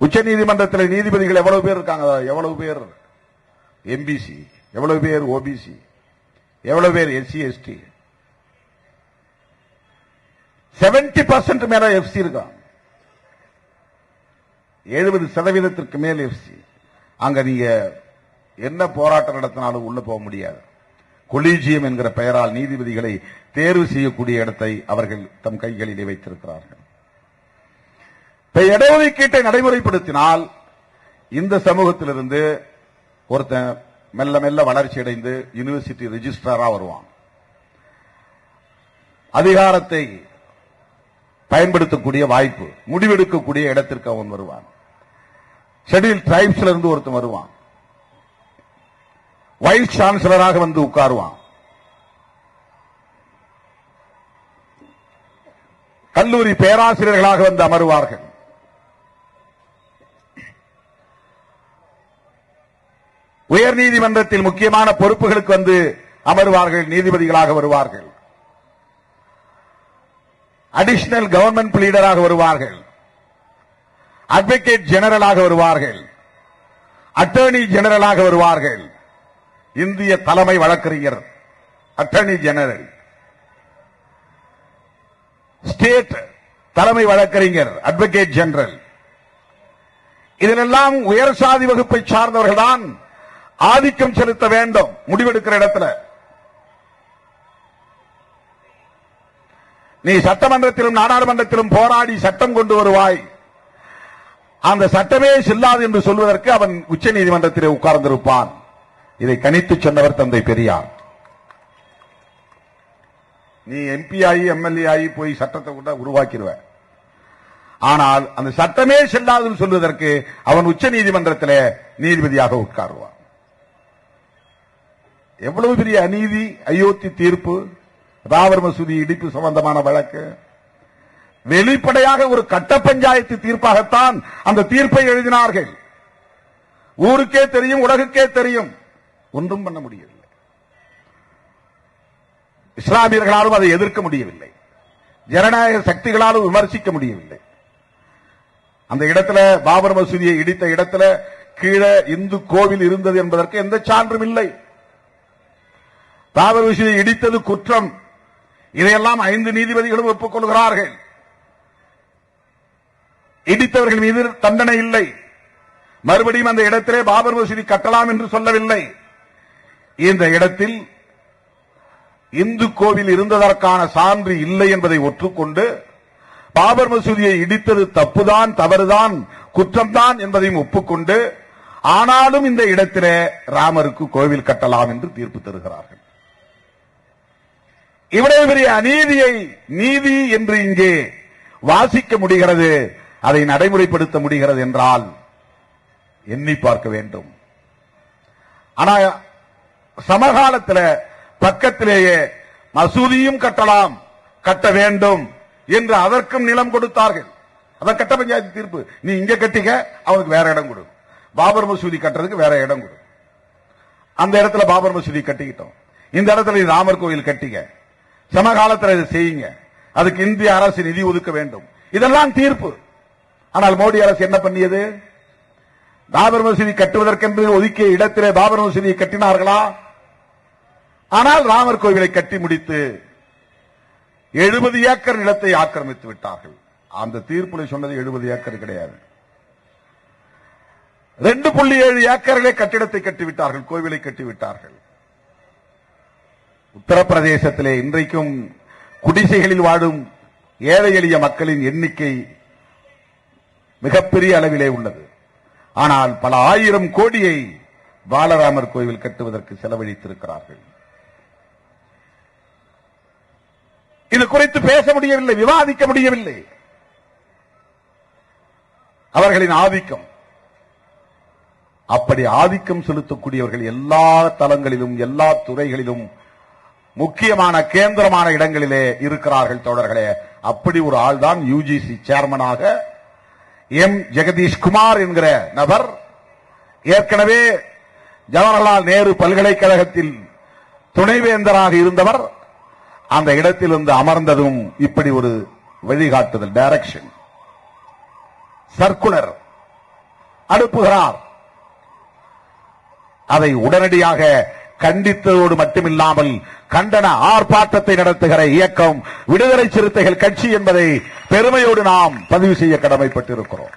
உச்ச நீதிமன்றத்தில் நீதிபதிகள் எவ்வளவு பேர் இருக்காங்க? எவ்வளவு பேர்? எம்பிசி எவ்வளவு பேர்? ஓபிசி எவ்வளவு பேர்? எஸ்சி எஸ்டி செவன்டி பர்சன்ட் மேல எஃப்சி இருக்கான் எழுபது சதவீதத்திற்கு மேல் எஃப்சி அங்க நீங்க என்ன போராட்டம் நடத்தினாலும் உள்ள போக முடியாது. கொலீஜியம் என்கிற பெயரால் நீதிபதிகளை தேர்வு செய்யக்கூடிய இடத்தை அவர்கள் தம் கைகளிலே வைத்திருக்கிறார்கள். இடஒதுக்கீட்டை நடைமுறைப்படுத்தினால் இந்த சமூகத்திலிருந்து ஒருத்தன் மெல்ல மெல்ல வளர்ச்சி அடைந்து யூனிவர்சிட்டி ரெஜிஸ்ட்ராரா வருவான். அதிகாரத்தை பயன்படுத்தக்கூடிய வாய்ப்பு முடிவெடுக்கக்கூடிய இடத்திற்கு அவன் வருவான். ஷெடியூல் டிரைப்ஸ்ல இருந்து ஒருத்தன் வருவான். வைஸ் சான்சலராக வந்து உட்காருவான். கல்லூரி பேராசிரியர்களாக வந்து அமருவார்கள். உயர் நீதிமன்றத்தில் முக்கியமான பொறுப்புகளுக்கு வந்து அமர்வார்கள் நீதிபதிகளாக வருவார்கள். அடிஷனல் கவர்மெண்ட் லீடராக வருவார்கள். அட்வொகேட் ஜெனரலாக வருவார்கள். அட்டர்னி ஜெனரலாக வருவார்கள். இந்திய தலைமை வழக்கறிஞர் அட்டர்னி ஜெனரல் ஸ்டேட் தலைமை வழக்கறிஞர் அட்வொகேட் ஜெனரல் இதிலெல்லாம் உயர் சாதி வகுப்பை சார்ந்தவர்கள் தான் ஆதிக்கம் செலுத்த வேண்டும். முடிவெடுக்கிற இடத்துல. நீ சட்டமன்றத்திலும் நாடாளுமன்றத்திலும் போராடி சட்டம் கொண்டு வருவாய். அந்த சட்டமே செல்லாது என்று சொல்வதற்கு அவன் உச்ச நீதிமன்றத்திலே உட்கார்ந்திருப்பான். இதை கணித்து சொன்னவர் தந்தை பெரியார். நீ எம்பி ஆகி எம்எல்ஏ ஆகி போய் சட்டத்தை கூட உருவாக்கிடுவ ஆனால் அந்த சட்டமே செல்லாதுன்னு சொல்வதற்கு அவன் உச்ச நீதிமன்றத்திலே நீதிபதியாக உட்காருவான். எவ்வளவு பெரிய அநீதி அயோத்தி தீர்ப்பு ராவர் மசூதி இடிப்பு சம்பந்தமான வழக்கு? வெளிப்படையாக ஒரு கட்ட பஞ்சாயத்து தீர்ப்பாகத்தான் அந்த தீர்ப்பை எழுதினார்கள். ஊருக்கே தெரியும் உலகுக்கே தெரியும். ஒன்றும் பண்ண முடியவில்லை. இஸ்லாமியர்களாலும் அதை எதிர்க்க முடியவில்லை. ஜனநாயக சக்திகளாலும் விமர்சிக்க முடியவில்லை. அந்த இடத்துல பாபர் மசூதியை இடித்த இடத்துல கீழே இந்து கோவில் இருந்தது என்பதற்கு எந்த சான்றும் இல்லை. பாபர் மசூதியை இடித்தது குற்றம். இதையெல்லாம் ஐந்து நீதிபதிகளும் ஒப்புக்கொள்கிறார்கள். இடித்தவர்கள் மீது தண்டனை இல்லை. மறுபடியும் அந்த இடத்திலே பாபர் மசூதி கட்டலாம் என்று சொல்லவில்லை. இந்த இடத்தில் இந்து கோவில் இருந்ததற்கான சான்று இல்லை என்பதை ஒற்றுக்கொண்டு பாபர் மசூதியை இடித்தது தப்புதான் தவறுதான் குற்றம்தான் என்பதையும் ஒப்புக்கொண்டு ஆனாலும் இந்த இடத்திலே ராமருக்கு கோவில் கட்டலாம் என்று தீர்ப்பு தருகிறார்கள். இவ்வளவு பெரிய அநீதியை நீதி என்று இங்கே வாசிக்க முடிகிறது அதை நடைமுறைப்படுத்த முடிகிறது என்றால் எண்ணி பார்க்க வேண்டும். ஆனா சமகாலத்தில் பக்கத்திலேயே மசூதியும் கட்டலாம் கட்ட வேண்டும் என்று அதற்கும் நிலம் கொடுத்தார்கள். அதான் கட்ட பஞ்சாயத்து தீர்ப்பு. நீ இங்க கட்டிக்க அவனுக்கு வேற இடம் கொடு. பாபர் மசூதி கட்டுறதுக்கு வேற இடம் கொடு. அந்த இடத்துல பாபர் மசூதி கட்டிக்கிட்டோம். இந்த இடத்துல நீ ராமர் கோயில் கட்டிக்க. சமகாலத்தில் இதை செய்யுங்க. அதுக்கு இந்திய அரசு நிதி ஒதுக்க வேண்டும். இதெல்லாம் தீர்ப்பு. ஆனால் மோடி அரசு என்ன பண்ணியது? பாபர் மசூதி கட்டுவதற்கென்று ஒதுக்கிய இடத்திலே பாபர் மசூதியை கட்டினார்களா? ஆனால் ராமர் கோவிலை கட்டி முடித்து எழுபது ஏக்கர் நிலத்தை ஆக்கிரமித்து விட்டார்கள். அந்த தீர்ப்புல சொன்னது எழுபது ஏக்கர் கிடையாது. ரெண்டு புள்ளி ஏழு ஏக்கர்களே கட்டிடத்தை கட்டிவிட்டார்கள் கோவிலை கட்டிவிட்டார்கள். உத்தரப்பிரதேசத்திலே இன்றைக்கும் குடிசைகளில் வாழும் ஏழை எளிய மக்களின் எண்ணிக்கை மிகப்பெரிய அளவிலே உள்ளது. ஆனால் பல ஆயிரம் கோடியை பாலராமர் கோவில் கட்டுவதற்கு செலவழித்திருக்கிறார்கள். இது குறித்து பேச முடியவில்லை விவாதிக்க முடியவில்லை. அவர்களின் ஆதிக்கம். அப்படி ஆதிக்கம் செலுத்தக்கூடியவர்கள் எல்லா தளங்களிலும் எல்லா துறைகளிலும் முக்கியமான கேந்திரமான இடங்களிலே இருக்கிறார்கள் தோழர்களே. அப்படி ஒரு ஆள்தான் யூஜிசி சேர்மனாக எம் ஜெகதீஷ் குமார் என்கிற நபர். ஏற்கனவே ஜவஹர்லால் நேரு பல்கலைக்கழகத்தில் துணைவேந்தராக இருந்தவர். அந்த இடத்தில் இருந்து அமர்ந்ததும் இப்படி ஒரு வழிகாட்டுதல் டைரக்ஷன் சர்க்குலர் அனுப்புகிறார் அதை உடனடியாக கண்டித்ததோடு மட்டுமில்லாமல் கண்டன ஆர்ப்பாட்டத்தை நடத்துகிற இயக்கம் விடுதலை சிறுத்தைகள் கட்சி என்பதை பெருமையோடு நாம் பதிவு செய்ய கடமைப்பட்டிருக்கிறோம்.